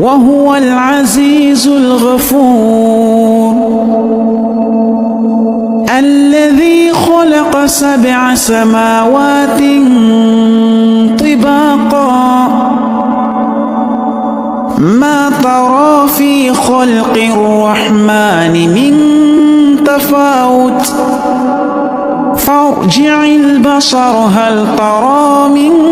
وهو العزيز الغفور. الذي خلق سبع سماوات طباقا. ما ترى في خلق الرحمن من تفاوت. فارجع البصر هل ترى من